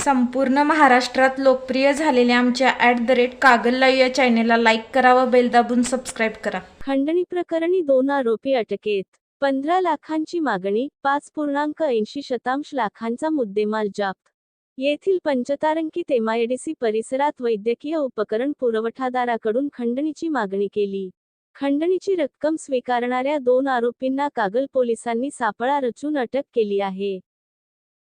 संपूर्ण महाराष्ट्रात लोकप्रिय झालेल्या आमच्या at the rate Kagal live या चॅनेलला लाईक करा व बेल दाबून सबस्क्राईब करा. खंडणी प्रकरणी दोन आरोपी अटकेत. पंधरा लाखांची मागणी पाच पूर्णांक ऐंशी शतांश लाखांचा मुद्देमाल जाप्त येथील पंचतारंकी एमआयडीसी परिसरात वैद्यकीय उपकरण पुरवठादाराकडून खंडणीची मागणी केली. खंडणीची रक्कम स्वीकारणाऱ्या दोन आरोपींना कागल पोलिसांनी सापळा रचून अटक केली आहे.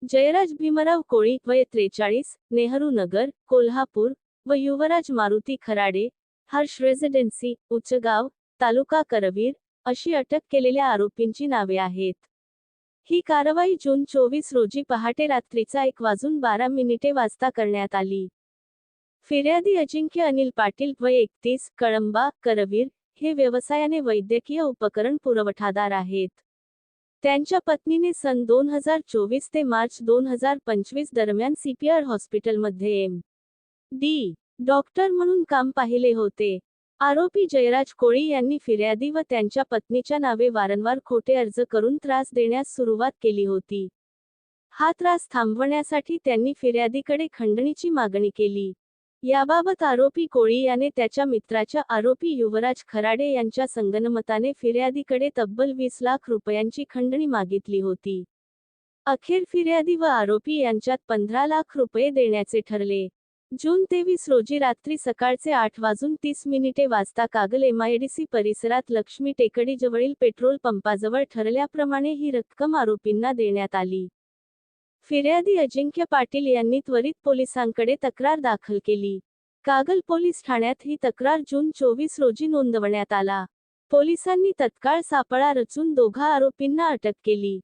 जयराज भीमराव कोळी वय त्रेचाळीस नेहरू नगर कोल्हापूर व युवराज मारुती खराडे हर्ष रेसिडेन्सी उच्चगाव तालुका करवीर अशी अटक केलेल्या आरोपींची नावे आहेत. ही कारवाई जून चोवीस रोजी पहाटे रात्रीचा एक वाजून बारा मिनिटे वाजता करण्यात आली. फिर्यादी अजिंक्य अनिल पाटील वय एकतीस कळंबा करवीर हे व्यवसायाने वैद्यकीय उपकरण पुरवठादार आहेत. त्यांच्या पत्नीने सन दोन हजार चोवीस ते मार्च दोन हजार पंचवीस दरम्यान सीपीआर हॉस्पिटलमध्ये एम. डी. डॉक्टर म्हणून काम पाहिले होते. आरोपी जयराज कोळी यांनी फिर्यादी व त्यांच्या पत्नीच्या नावे वारंवार खोटे अर्ज करून त्रास देण्यास सुरुवात केली होती. हा त्रास थांबवण्यासाठी त्यांनी फिर्यादीकडे खंडणीची मागणी केली. याबाबत आरोपी कोळी याने त्याच्या मित्राच्या आरोपी युवराज खराडे यांच्या संगनमताने फिर्यादीकडे तब्बल वीस लाख रुपयांची खंडणी मागितली होती. अखेर फिर्यादी व आरोपी यांच्यात पंधरा लाख रुपये देण्याचे ठरले. जून तेवीस रोजी रात्री सकाळचे आठ वाजून तीस मिनिटे वाजता कागल एमआयडीसी परिसरात लक्ष्मी टेकडीजवळील पेट्रोल पंपाजवळ ठरल्याप्रमाणे ही रक्कम आरोपींना देण्यात आली. फिर्यादी अजिंक्य पाटील यांनी त्वरित पोलिसांकडे तक्रार दाखल केली. कागल पोलीस ठाण्यात ही तक्रार जून चोवीस रोजी नोंदवण्यात आला. पोलिसांनी तत्काळ सापळा रचून दोघा आरोपींना अटक केली.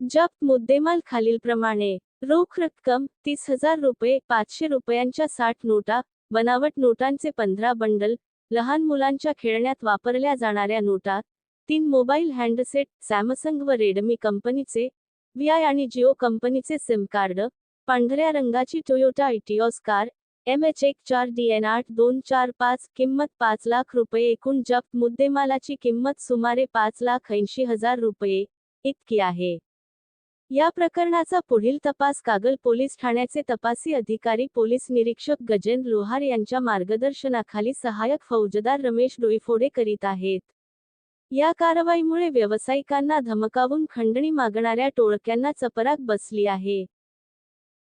जप्त मुद्देमाल खालीलप्रमाणे रोख रक्कम तीस हजार रुपये पाचशे रुपयांच्या साठ नोटा बनावट नोटांचे पंधरा बंडल लहान मुलांच्या खेळण्यात वापरल्या जाणाऱ्या नोटा तीन मोबाईल हँडसेट सॅमसंग व रेडमी कंपनीचे व्हीआय आणि जिओ कंपनीचे सिम कार्ड पांढऱ्या रंगाची Toyota Etios car M H एक चार डी एन आठ दोन चार पाच किंमत पाच लाख रुपये एकूण जप्त मुद्देमालाची किंमत सुमारे पाच लाख ऐंशी हजार रुपये इतकी आहे. या प्रकरणाचा पुढील तपास कागल पोलीस ठाण्याचे तपासी अधिकारी पोलीस निरीक्षक गजेंद्र लोहार यांच्या मार्गदर्शनाखाली सहाय्यक फौजदार रमेश डोईफोडे करीत आहेत. या कारवाईमुळे व्यावसायिकांना धमकावून खंडणी मागणाऱ्या टोळक्यांना चपराक बसली आहे.